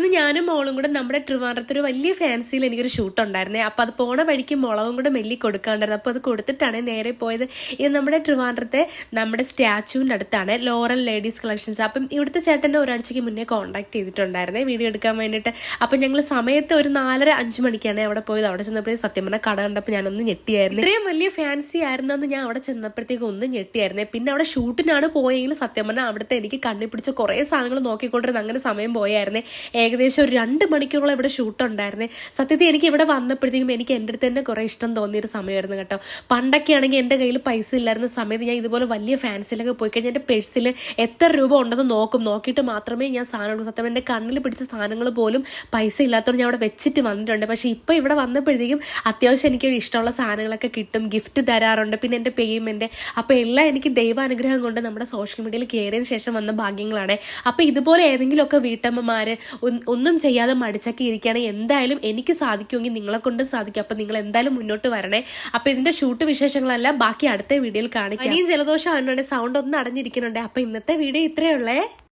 ഇന്ന് ഞാനും മോളും കൂടെ നമ്മുടെ ട്രിവാൻഡ്രത്ത് ഒരു വലിയ ഫാൻസിയിൽ എനിക്കൊരു ഷൂട്ട് ഉണ്ടായിരുന്നേ. അപ്പോൾ അത് പോണ വഴിക്ക് മുളകും കൂടെ മെല്ലി കൊടുക്കാണ്ടായിരുന്നു. അപ്പോൾ അത് കൊടുത്തിട്ടാണ് നേരെ പോയത്. ഇത് നമ്മുടെ ട്രിവാൻഡ്രത്തെ നമ്മുടെ സ്റ്റാച്ചുവിന്റെ അടുത്താണ്. ലോറൽ ലേഡീസ് കളക്ഷൻസ് അപ്പം ഇവിടുത്തെ ചേട്ടന്റെ ഒരാഴ്ചയ്ക്ക് മുന്നേ കോൺടാക്ട് ചെയ്തിട്ടുണ്ടായിരുന്നേ വീഡിയോ എടുക്കാൻ വേണ്ടിയിട്ട്. അപ്പം ഞങ്ങൾ സമയത്ത് ഒരു നാലര അഞ്ച് മണിക്കാണ് അവിടെ പോയത്. അവിടെ ചെന്നപ്പോഴേ സത്യം പറഞ്ഞാൽ കട കണ്ടപ്പോൾ ഞാനൊന്ന് ഞെട്ടിയായിരുന്നു. ഇത്രയും വലിയ ഫാൻസി ആയിരുന്നു എന്ന് ഞാൻ അവിടെ ചെന്നപ്പോഴത്തേക്ക് ഒന്ന് ഞെട്ടിയായിരുന്നേ. പിന്നെ അവിടെ ഷൂട്ടിനാണ് പോയെങ്കിലും സത്യം പറഞ്ഞാൽ അവിടുത്തെ എനിക്ക് കണ്ണി പിടിച്ച കുറേ സാധനങ്ങൾ നോക്കിക്കൊണ്ടിരുന്ന അങ്ങനെ സമയം പോയായിരുന്നേ. ഏകദേശം ഒരു രണ്ട് മണിക്കൂറോളം ഇവിടെ ഷൂട്ട് ഉണ്ടായിരുന്നേ. സത്യത്തിൽ എനിക്ക് ഇവിടെ വന്നപ്പോഴത്തേക്കും എനിക്ക് എന്റെ അടുത്ത് തന്നെ കുറേ ഇഷ്ടം തോന്നിയൊരു സമയമായിരുന്നു കേട്ടോ. പണ്ടൊക്കെ ആണെങ്കിൽ എന്റെ കയ്യിൽ പൈസ ഇല്ലായിരുന്ന സമയത്ത് ഞാൻ ഇതുപോലെ വലിയ ഫാൻസിലൊക്കെ പോയി കഴിഞ്ഞാൽ എന്റെ പേഴ്സിൽ എത്ര രൂപ ഉണ്ടെന്ന് നോക്കും. നോക്കിയിട്ട് മാത്രമേ ഞാൻ സാധനം സത്യം എന്റെ കണ്ണിൽ പിടിച്ച സാധനങ്ങൾ പോലും പൈസ ഇല്ലാത്തതുകൊണ്ട് ഞാൻ അവിടെ വെച്ചിട്ട് വന്നിട്ടുണ്ട്. പക്ഷേ ഇപ്പോൾ ഇവിടെ വന്നപ്പോഴത്തേക്കും അത്യാവശ്യം എനിക്ക് ഇഷ്ടമുള്ള സാധനങ്ങളൊക്കെ കിട്ടും. ഗിഫ്റ്റ് തരാറുണ്ട്. പിന്നെ എന്റെ പേയ്മെന്റ് അപ്പോൾ എല്ലാം എനിക്ക് ദൈവാനുഗ്രഹം കൊണ്ട് നമ്മുടെ സോഷ്യൽ മീഡിയയിൽ കയറിയതിന് ശേഷം വന്ന ഭാഗ്യങ്ങളാണ്. അപ്പോൾ ഇതുപോലെ ഏതെങ്കിലുമൊക്കെ വീട്ടമ്മമാർ ഒന്നും ചെയ്യാതെ മടിച്ചൊക്കെ ഇരിക്കുകയാണെങ്കിൽ എന്തായാലും എനിക്ക് സാധിക്കുമെങ്കിൽ നിങ്ങളെ കൊണ്ട് സാധിക്കും. അപ്പോൾ നിങ്ങൾ എന്തായാലും മുന്നോട്ട് വരണേ. അപ്പോൾ ഇതിന്റെ ഷൂട്ട് വിശേഷങ്ങളെല്ലാം ബാക്കി അടുത്ത വീഡിയോയിൽ കാണിക്കാം. ഇനിയും ജലദോഷം ആയതുകൊണ്ട് സൗണ്ട് ഒന്നും അടഞ്ഞിരിക്കുന്നുണ്ട്. അപ്പോൾ ഇന്നത്തെ വീഡിയോ ഇത്രയേ ഉള്ളേ.